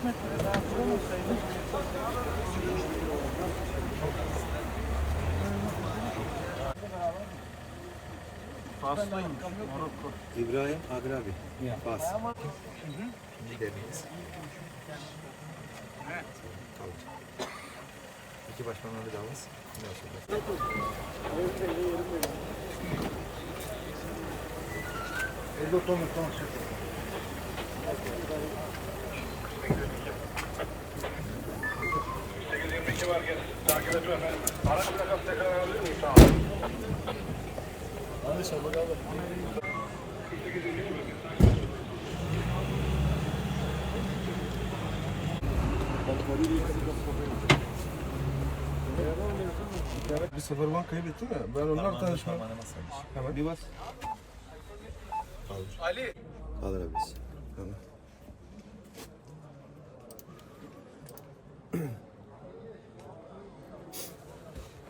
3 metre daha kuramasaydım Fas'taymış, Morokko. İbrahim Agrabi, ya. Fas. Gidemeyiz. Evet. Kaldı. Lideriniz. İki başkanlar bir davız. Bir sefer ben kaybettim ya. Ben onlar tanışmam. Hemen. Bir bas. Kaldır abi biz. Tamam.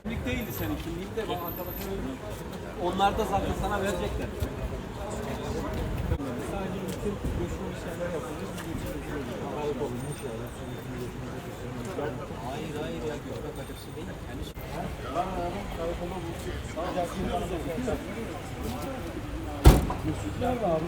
Kimlik değildi senin kimliğin de bana arkadaşlar öyle. Onlar da zaten sana verecekler. Sadece bütün. Hayır hayır ya görmek acısı değil. Yani Müslüman abi.